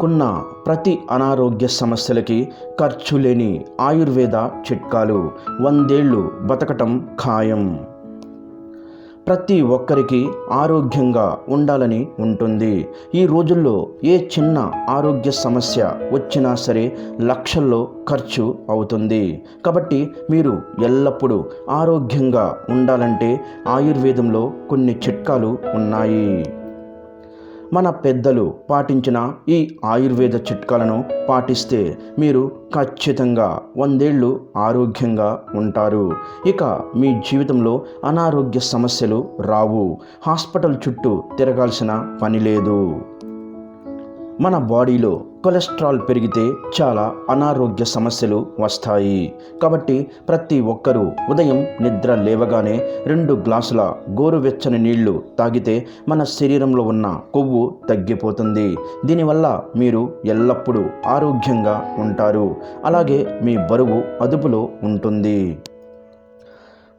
మీకున్న ప్రతి అనారోగ్య సమస్యలకి ఖర్చు లేని ఆయుర్వేద చిట్కాలు వందేళ్ళు బతకటం ఖాయం. ప్రతి ఒక్కరికి ఆరోగ్యంగా ఉండాలని ఉంటుంది. ఈ రోజుల్లో ఏ చిన్న ఆరోగ్య సమస్య వచ్చినా సరే లక్షల్లో ఖర్చు అవుతుంది. కాబట్టి మీరు ఎల్లప్పుడూ ఆరోగ్యంగా ఉండాలంటే ఆయుర్వేదంలో కొన్ని చిట్కాలు ఉన్నాయి. మన పెద్దలు పాటించిన ఈ ఆయుర్వేద చిట్కాలను పాటిస్తే మీరు ఖచ్చితంగా వందేళ్ళు ఆరోగ్యంగా ఉంటారు. ఇక మీ జీవితంలో అనారోగ్య సమస్యలు రావు. హాస్పిటల్ చుట్టూ తిరగాల్సిన పని లేదు. మన బాడీలో కొలెస్ట్రాల్ పెరిగితే చాలా అనారోగ్య సమస్యలు వస్తాయి. కాబట్టి ప్రతి ఒక్కరూ ఉదయం నిద్ర లేవగానే రెండు గ్లాసుల గోరువెచ్చని నీళ్ళు తాగితే మన శరీరంలో ఉన్న కొవ్వు తగ్గిపోతుంది. దీనివల్ల మీరు ఎల్లప్పుడూ ఆరోగ్యంగా ఉంటారు. అలాగే మీ బరువు అదుపులో ఉంటుంది.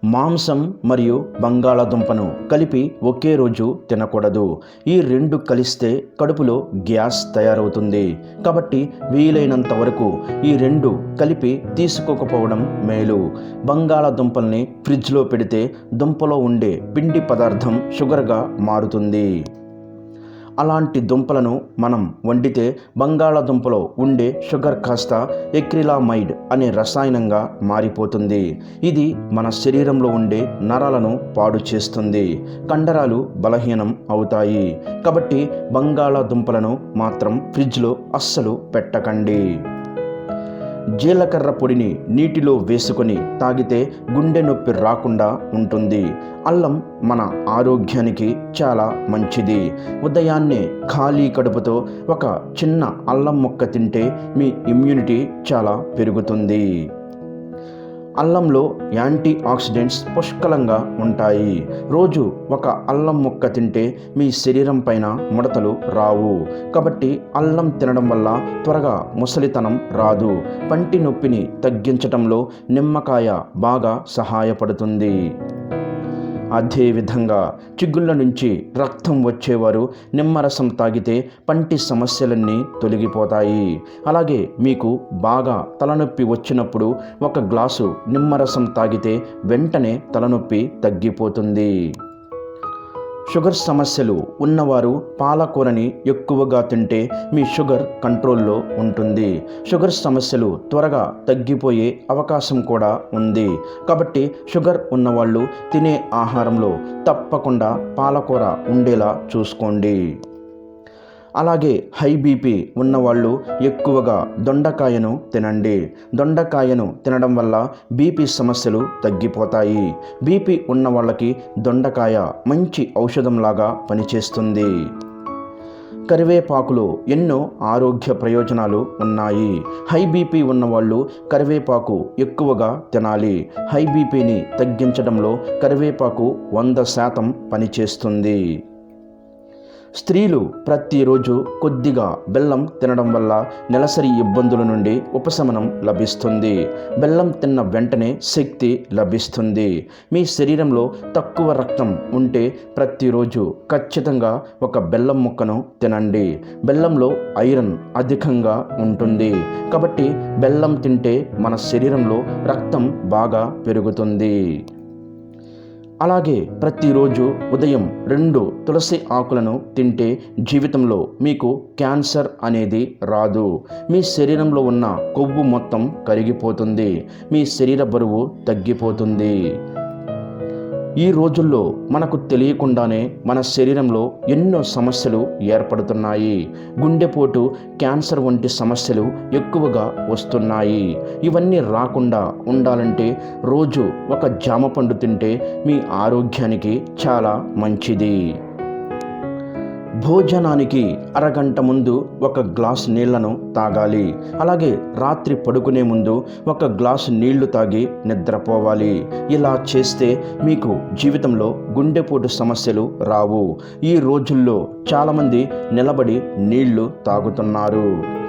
మాంసం మరియు బంగాళాదుంపను కలిపి ఒకే రోజు తినకూడదు. ఈ రెండు కలిస్తే కడుపులో గ్యాస్ తయారవుతుంది. కాబట్టి వీలైనంత వరకు ఈ రెండు కలిపి తీసుకోకపోవడం మేలు. బంగాళాదుంపల్ని ఫ్రిడ్జ్లో పెడితే దుంపలో ఉండే పిండి పదార్థం షుగర్గా మారుతుంది. అలాంటి దుంపలను మనం వండితే బంగాళాదుంపలో ఉండే షుగర్ కాస్త ఎక్రిలామైడ్ అనే రసాయనంగా మారిపోతుంది. ఇది మన శరీరంలో ఉండే నరాలను పాడు చేస్తుంది. కండరాలు బలహీనం అవుతాయి. కాబట్టి బంగాళాదుంపలను మాత్రం ఫ్రిడ్జ్లో అస్సలు పెట్టకండి. జీలకర్ర పొడిని నీటిలో వేసుకొని తాగితే గుండె నొప్పి రాకుండా ఉంటుంది. అల్లం మన ఆరోగ్యానికి చాలా మంచిది. ఉదయాన్నే ఖాళీ కడుపుతో ఒక చిన్న అల్లం మొక్క తింటే మీ ఇమ్యూనిటీ చాలా పెరుగుతుంది. అల్లంలో యాంటీ ఆక్సిడెంట్స్ పుష్కలంగా ఉంటాయి. రోజు ఒక అల్లం ముక్క తింటే మీ శరీరం పైన ముడతలు రావు. కాబట్టి అల్లం తినడం వల్ల త్వరగా ముసలితనం రాదు. పంటి నొప్పిని తగ్గించటంలో నిమ్మకాయ బాగా సహాయపడుతుంది. అదేవిధంగా చిగుళ్ళ నుంచి రక్తం వచ్చేవారు నిమ్మరసం తాగితే పంటి సమస్యలన్నీ తొలగిపోతాయి. అలాగే మీకు బాగా తలనొప్పి వచ్చినప్పుడు ఒక గ్లాసు నిమ్మరసం తాగితే వెంటనే తలనొప్పి తగ్గిపోతుంది. షుగర్ సమస్యలు ఉన్నవారు పాలకూరని ఎక్కువగా తింటే మీ షుగర్ కంట్రోల్లో ఉంటుంది. షుగర్ సమస్యలు త్వరగా తగ్గిపోయే అవకాశం కూడా ఉంది. కాబట్టి షుగర్ ఉన్నవాళ్ళు తినే ఆహారంలో తప్పకుండా పాలకూర ఉండేలా చూసుకోండి. అలాగే హై బీపీ ఉన్నవాళ్ళు ఎక్కువగా దొండకాయను తినండి. దొండకాయను తినడం వల్ల బీపీ సమస్యలు తగ్గిపోతాయి. బీపీ ఉన్న వాళ్ళకి దొండకాయ మంచి ఔషధంలాగా పనిచేస్తుంది. కరివేపాకులో ఎన్నో ఆరోగ్య ప్రయోజనాలు ఉన్నాయి. హై బీపీ ఉన్నవాళ్ళు కరివేపాకు ఎక్కువగా తినాలి. హై బీపీని తగ్గించడంలో కరివేపాకు వంద శాతం పనిచేస్తుంది. స్త్రీలు ప్రతిరోజు కొద్దిగా బెల్లం తినడం వల్ల నెలసరి ఇబ్బందుల నుండి ఉపశమనం లభిస్తుంది. బెల్లం తిన్న వెంటనే శక్తి లభిస్తుంది. మీ శరీరంలో తక్కువ రక్తం ఉంటే ప్రతిరోజు ఖచ్చితంగా ఒక బెల్లం ముక్కను తినండి. బెల్లంలో ఐరన్ అధికంగా ఉంటుంది. కాబట్టి బెల్లం తింటే మన శరీరంలో రక్తం బాగా పెరుగుతుంది. అలాగే ప్రతిరోజు ఉదయం రెండు తులసి ఆకులను తింటే జీవితంలో మీకు క్యాన్సర్ అనేది రాదు. మీ శరీరంలో ఉన్న కొవ్వు మొత్తం కరిగిపోతుంది. మీ శరీర బరువు తగ్గిపోతుంది. ఈ రోజుల్లో మనకు తెలియకుండానే మన శరీరంలో ఎన్నో సమస్యలు ఏర్పడుతున్నాయి. గుండెపోటు క్యాన్సర్ వంటి సమస్యలు ఎక్కువగా వస్తున్నాయి. ఇవన్నీ రాకుండా ఉండాలంటే రోజు ఒక జామ పండు తింటే మీ ఆరోగ్యానికి చాలా మంచిది. భోజనానికి అరగంట ముందు ఒక గ్లాస్ నీళ్ళను తాగాలి. అలాగే రాత్రి పడుకునే ముందు ఒక గ్లాసు నీళ్ళు తాగి నిద్రపోవాలి. ఇలా చేస్తే మీకు జీవితంలో గుండెపోటు సమస్యలు రావు. ఈ రోజుల్లో చాలామంది నిలబడి నీళ్ళు తాగుతున్నారు.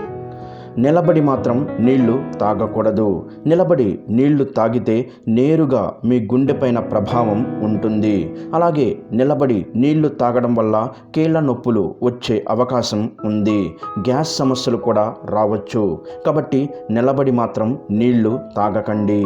నిలబడి మాత్రం నీళ్ళు తాగకూడదు. నిలబడి నీళ్ళు తాగితే నేరుగా మీ గుండెపైన ప్రభావం ఉంటుంది. అలాగే నిలబడి నీళ్ళు తాగడం వల్ల కీళ్ళ నొప్పులు వచ్చే అవకాశం ఉంది. గ్యాస్ సమస్యలు కూడా రావచ్చు. కాబట్టి నిలబడి మాత్రం నీళ్ళు తాగకండి.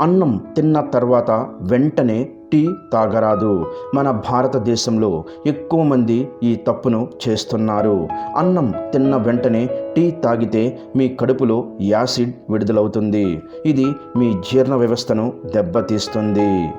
అన్నం తిన్న తర్వాత వెంటనే టీ తాగరాదు. మన భారతదేశంలో ఎక్కువ మంది ఈ తప్పును చేస్తున్నారు. అన్నం తిన్న వెంటనే టీ తాగితే మీ కడుపులో యాసిడ్ విడుదలవుతుంది. ఇది మీ జీర్ణ వ్యవస్థను దెబ్బతీస్తుంది.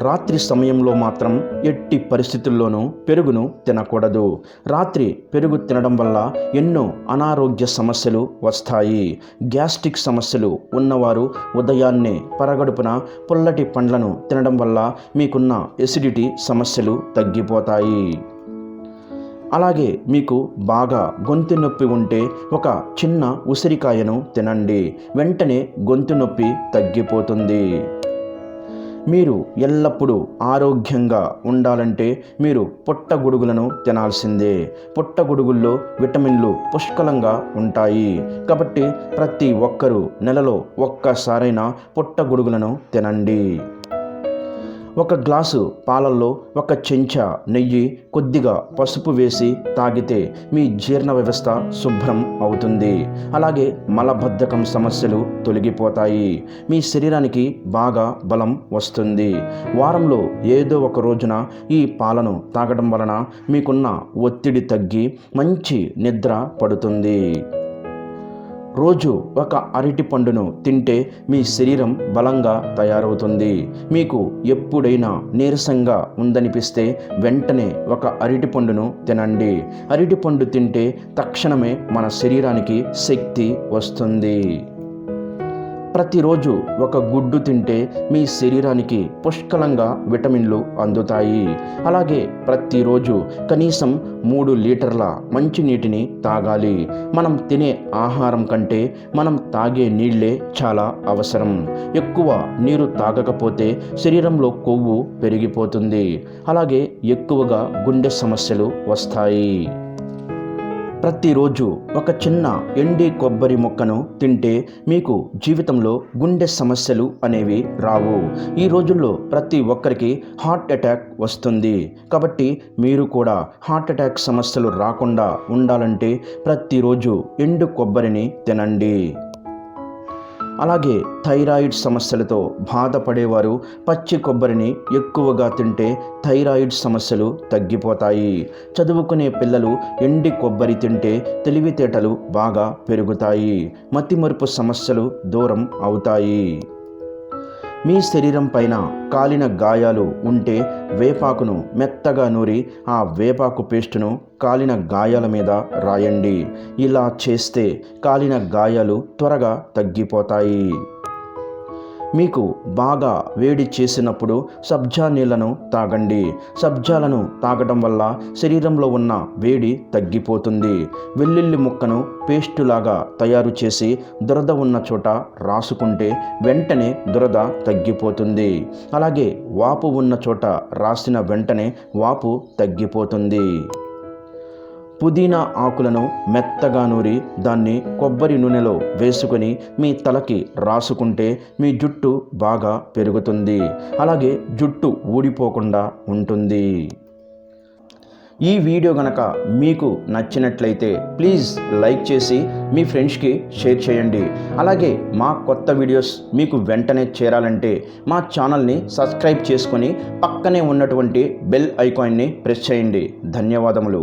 రాత్రి సమయంలో మాత్రం ఎట్టి పరిస్థితుల్లోనూ పెరుగును తినకూడదు. రాత్రి పెరుగు తినడం వల్ల ఎన్నో అనారోగ్య సమస్యలు వస్తాయి. గ్యాస్ట్రిక్ సమస్యలు ఉన్నవారు ఉదయాన్నే పరగడుపున పుల్లటి పండ్లను తినడం వల్ల మీకున్న ఎసిడిటీ సమస్యలు తగ్గిపోతాయి. అలాగే మీకు బాగా గొంతు నొప్పి ఉంటే ఒక చిన్న ఉసిరికాయను తినండి. వెంటనే గొంతు నొప్పి తగ్గిపోతుంది. మీరు ఎల్లప్పుడూ ఆరోగ్యంగా ఉండాలంటే మీరు పుట్టగొడుగులను తినాల్సిందే. పుట్టగొడుగుల్లో విటమిన్లు పుష్కలంగా ఉంటాయి. కాబట్టి ప్రతి ఒక్కరూ నెలలో ఒక్కసారైనా పుట్టగొడుగులను తినండి. ఒక గ్లాసు పాలల్లో ఒక చెంచా నెయ్యి కొద్దిగా పసుపు వేసి తాగితే మీ జీర్ణ వ్యవస్థ శుభ్రం అవుతుంది. అలాగే మలబద్ధకం సమస్యలు తొలగిపోతాయి. మీ శరీరానికి బాగా బలం వస్తుంది. వారంలో ఏదో ఒక రోజున ఈ పాలను తాగడం వలన మీకున్న ఒత్తిడి తగ్గి మంచి నిద్ర పడుతుంది. రోజు ఒక అరటి పండును తింటే మీ శరీరం బలంగా తయారవుతుంది. మీకు ఎప్పుడైనా నీరసంగా ఉందనిపిస్తే వెంటనే ఒక అరటి పండును తినండి. అరటి పండు తింటే తక్షణమే మన శరీరానికి శక్తి వస్తుంది. ప్రతిరోజు ఒక గుడ్డు తింటే మీ శరీరానికి పుష్కలంగా విటమిన్లు అందుతాయి. అలాగే ప్రతిరోజు కనీసం మూడు లీటర్ల మంచినీటిని తాగాలి. మనం తినే ఆహారం కంటే మనం తాగే నీళ్ళే చాలా అవసరం. ఎక్కువ నీరు తాగకపోతే శరీరంలో కొవ్వు పెరిగిపోతుంది. అలాగే ఎక్కువగా గుండె సమస్యలు వస్తాయి. ప్రతిరోజు ఒక చిన్న ఎండి కొబ్బరి మొక్కను తింటే మీకు జీవితంలో గుండె సమస్యలు అనేవి రావు. ఈ రోజుల్లో ప్రతి ఒక్కరికి హార్ట్ అటాక్ వస్తుంది. కాబట్టి మీరు కూడా హార్ట్ అటాక్ సమస్యలు రాకుండా ఉండాలంటే ప్రతిరోజు ఎండు కొబ్బరిని తినండి. అలాగే థైరాయిడ్ సమస్యలతో బాధపడేవారు పచ్చి కొబ్బరిని ఎక్కువగా తింటే థైరాయిడ్ సమస్యలు తగ్గిపోతాయి. చదువుకునే పిల్లలు ఎండి కొబ్బరి తింటే తెలివితేటలు బాగా పెరుగుతాయి. మతిమరుపు సమస్యలు దూరం అవుతాయి. మీ శరీరం పైన కాలిన గాయాలు ఉంటే వేపాకును మెత్తగా నూరి ఆ వేపాకు పేస్టును కాలిన గాయాల మీద రాయండి. ఇలా చేస్తే కాలిన గాయాలు త్వరగా తగ్గిపోతాయి. మీకు బాగా వేడి చేసినప్పుడు సబ్జా నీళ్ళను తాగండి. సబ్జాలను తాగడం వల్ల శరీరంలో ఉన్న వేడి తగ్గిపోతుంది. వెల్లుల్లి ముక్కను పేస్టులాగా తయారు చేసి దురద ఉన్న చోట రాసుకుంటే వెంటనే దురద తగ్గిపోతుంది. అలాగే వాపు ఉన్న చోట రాసిన వెంటనే వాపు తగ్గిపోతుంది. పుదీనా ఆకులను మెత్తగా నూరి దాన్ని కొబ్బరి నూనెలో వేసుకొని మీ తలకి రాసుకుంటే మీ జుట్టు బాగా పెరుగుతుంది. అలాగే జుట్టు ఊడిపోకుండా ఉంటుంది. ఈ వీడియో గనక మీకు నచ్చినట్లయితే ప్లీజ్ లైక్ చేసి మీ ఫ్రెండ్స్కి షేర్ చేయండి. అలాగే మా కొత్త వీడియోస్ మీకు వెంటనే చేరాలంటే మా ఛానల్ని సబ్స్క్రైబ్ చేసుకొని పక్కనే ఉన్నటువంటి బెల్ ఐకాన్ని ప్రెస్ చేయండి. ధన్యవాదములు.